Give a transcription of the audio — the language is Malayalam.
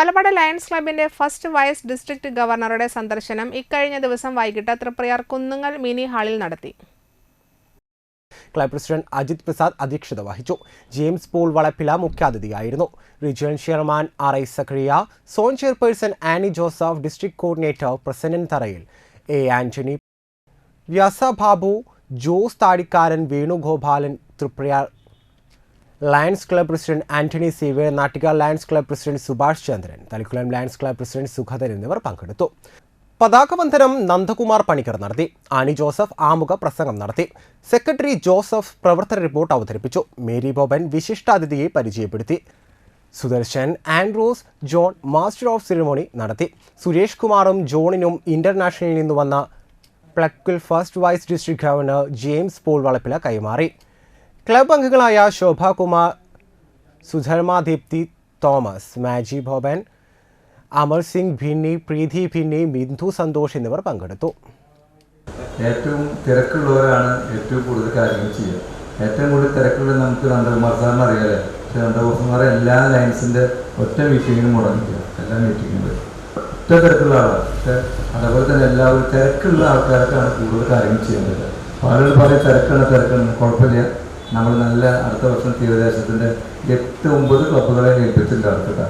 മലബാർ ലയൺസ് ക്ലബിന്റെ ഫസ്റ്റ് വൈസ് ഡിസ്ട്രിക്ട് ഗവർണറുടെ സന്ദർശനം ഇക്കഴിഞ്ഞ ദിവസം വൈകിട്ട് തൃപ്രയാർ കുന്നുങ്ങൽ മിനി ഹാളിൽ നടത്തി. ക്ലബ് പ്രസിഡന്റ് അജിത് പ്രസാദ് അധ്യക്ഷത വഹിച്ചു. James Paul Valappila മുഖ്യാതിഥിയായിരുന്നു. Regional chairman R I Zakariya zone chairperson Annie Joseph district coordinator Prasannan Tharayil. A Antony Vyasa Babu Jose Thadikkaran Venugopalan Triprayar Lions club president Antony Seeve Nattika Lions club president Subhash Chandran Thalikulam Lions club president Sukhadan എന്നിവർ പങ്കെടുത്തു. പതാകവന്ദനം നന്ദകുമാർ പണിക്കർ നടത്തി. ആനി ജോസഫ് ആമുഖ പ്രസംഗം നടത്തി. സെക്രട്ടറി ജോസഫ് പ്രവർത്തന റിപ്പോർട്ട് അവതരിപ്പിച്ചു. മേരി ബോബൻ വിശിഷ്ടാതിഥിയെ പരിചയപ്പെടുത്തി. Sudarshan Andrews John master of ceremony നടത്തി. സുരേഷ് കുമാറും ജോണിനും ഇന്റർനാഷണലിൽ നിന്ന് വന്ന പ്ലക്കിൽ first vice district governor James Paul Valappila കൈമാറി. ക്ലബ് അംഗങ്ങളായ ശോഭാകുമാർ സുധർമ്മ ദീപ്തി തോമസ് മാജി ഭോബൻ അമർ സിംഗ് ഭിന്നി പ്രീതി ഭിന്നി ബിന്ദു സന്തോഷ് എന്നിവർ പങ്കെടുത്തു. ഏറ്റവും തിരക്കുള്ളവരാണ് ഏറ്റവും കൂടുതൽ കാര്യങ്ങൾ ചെയ്യുക. ഏറ്റവും കൂടുതൽ തിരക്കുള്ള നമുക്ക് നന്ദകുമാർ സാറിന് അറിയാലേ. പക്ഷേ നന്ദകുമാർ സാറ് എല്ലാ ലൈൻസിന്റെ ഒറ്റ മീറ്റിങ്ങിനും മുടങ്ങില്ല എല്ലാ മീറ്റിങ്ങിനും ഒറ്റ തിരക്കുള്ള ആളാണ്. പക്ഷേ അതേപോലെ തന്നെ എല്ലാവരും തിരക്കുള്ള ആൾക്കാർക്കാണ് കൂടുതൽ കാര്യങ്ങൾ ചെയ്യേണ്ടത് ആളുകൾ പറയും തിരക്കാണ് തിരക്കാണ്. കുഴപ്പമില്ല. നമ്മൾ നല്ല അടുത്ത വർഷം തീരദേശത്തിന്റെ എട്ട് ഒമ്പത് ക്ലബ്ബുകളെ ഏൽപ്പിച്ചിട്ടുണ്ട് അടുത്തിട്ടാണ്